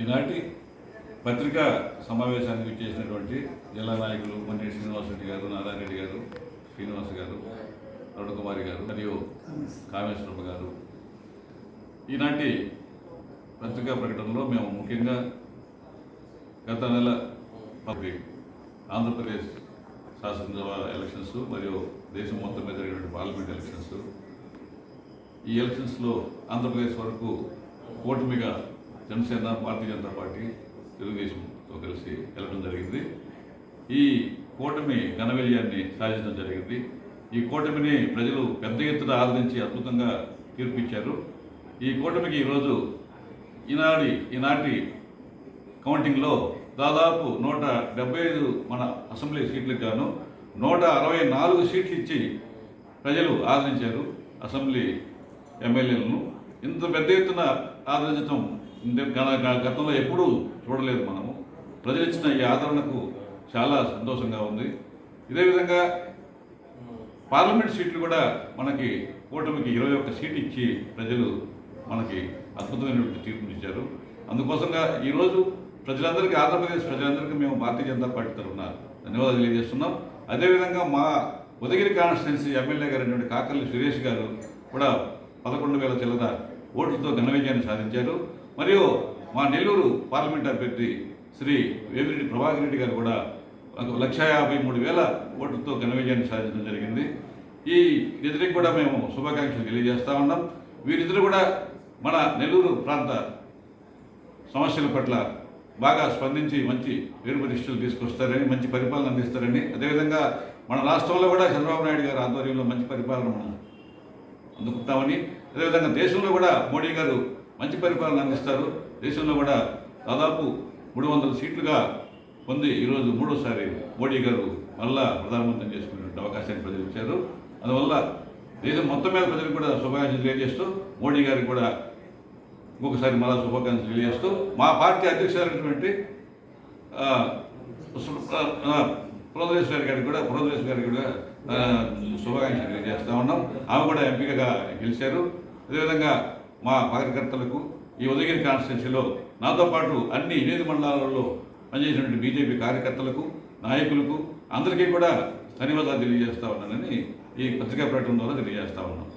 ఈనాటి పత్రికా సమావేశానికి చేసినటువంటి జిల్లా నాయకులు మొన్న శ్రీనివాసరెడ్డి గారు నారాయణరెడ్డి గారు శ్రీనివాస్ గారు అరుణకుమారి గారు మరియు కామేశ్వరప్ప గారు. ఈనాటి పత్రికా ప్రకటనలో మేము ముఖ్యంగా గత నెల ఆంధ్రప్రదేశ్ శాసనసభ ఎలక్షన్స్ మరియు దేశం మొత్తం మీద జరిగినటువంటి పార్లమెంట్ ఎలక్షన్స్. ఈ ఎలక్షన్స్లో ఆంధ్రప్రదేశ్ వరకు కూటమిగా జనసేన భారతీయ జనతా పార్టీ తెలుగుదేశంతో కలిసి వెళ్ళడం జరిగింది. ఈ కూటమి ఘన విజయాన్ని సాధించడం జరిగింది. ఈ కూటమిని ప్రజలు పెద్ద ఎత్తున ఆదరించి అద్భుతంగా తీర్పిచ్చారు. ఈ కూటమికి ఈరోజు ఈనాటి ఈనాటి కౌంటింగ్లో దాదాపు నూట డెబ్బై ఐదు మన అసెంబ్లీ సీట్లకు గాను నూట అరవై నాలుగు సీట్లు ఇచ్చి ప్రజలు ఆదరించారు అసెంబ్లీ ఎమ్మెల్యేలను. ఇంత పెద్ద ఎత్తున ఆదరించడం గతంలో ఎప్పుడూ చూడలేదు మనము. ప్రజలు ఇచ్చిన ఈ ఆదరణకు చాలా సంతోషంగా ఉంది. ఇదే విధంగా పార్లమెంట్ సీట్లు కూడా మనకి కూటమికి ఇరవై ఒక్క సీట్ ఇచ్చి ప్రజలు మనకి అద్భుతమైనటువంటి తీర్పునిచ్చారు అందుకోసంగా ఈరోజు ప్రజలందరికీ ఆంధ్రప్రదేశ్ ప్రజలందరికీ మేము భారతీయ జనతా పార్టీ తరఫున ధన్యవాదాలు తెలియజేస్తున్నాం. అదేవిధంగా మా ఉదగిరి కాన్స్టిట్యున్సీ ఎమ్మెల్యే గారైనటువంటి కాకర్లి సురేష్ గారు కూడా పదకొండు వేల చిల్లర ఓట్లతో ఘన విజయాన్ని సాధించారు. మరియు మా నెల్లూరు పార్లమెంట్ అభ్యర్థి శ్రీ వేమిరెడ్డి ప్రభాకర్ రెడ్డి గారు కూడా లక్ష యాభై మూడు వేల ఓట్లతో ఘన విజయాన్ని సాధించడం జరిగింది. ఈ ఇద్దరికి కూడా మేము శుభాకాంక్షలు తెలియజేస్తూ ఉన్నాం. వీరిద్దరు కూడా మన నెల్లూరు ప్రాంత సమస్యల పట్ల బాగా స్పందించి మంచి పేరు ప్రతిష్టలు తీసుకొస్తారని మంచి పరిపాలన అందిస్తారని అదేవిధంగా మన రాష్ట్రంలో కూడా చంద్రబాబు నాయుడు గారి ఆధ్వర్యంలో మంచి పరిపాలన మనం అందుకుంటామని అదేవిధంగా దేశంలో కూడా మోడీ గారు మంచి పరిపాలన అందిస్తారు. దేశంలో కూడా దాదాపు మూడు వందల సీట్లుగా పొంది ఈరోజు మూడోసారి మోడీ గారు మళ్ళా ప్రధానమంత్రి చేసుకునే అవకాశాన్ని ప్రజలు ఇచ్చారు అందువల్ల దేశం మొత్తం మీద ప్రజలకు కూడా శుభాకాంక్షలు తెలియజేస్తూ మోడీ గారికి కూడా ఇంకొకసారి మళ్ళా శుభాకాంక్షలు తెలియజేస్తూ మా పార్టీ అధ్యక్షులైనటువంటి ఆ, గారి గారికి కూడా పురంధరేశ్వరి గారికి కూడా శుభాకాంక్షలు తెలియజేస్తా ఉన్నాం. ఆమె కూడా ఎంపికగా గెలిచారు. అదేవిధంగా మా కార్యకర్తలకు ఈ ఉదయగిరి కాన్స్టిట్యున్సీలో నాతో పాటు అన్ని ఎనిమిది మండలాలలో పనిచేసినటువంటి బీజేపీ కార్యకర్తలకు నాయకులకు అందరికీ కూడా ధన్యవాదాలు తెలియజేస్తా ఉన్నానని ఈ పత్రికా ప్రకటన ద్వారా తెలియజేస్తా ఉన్నాం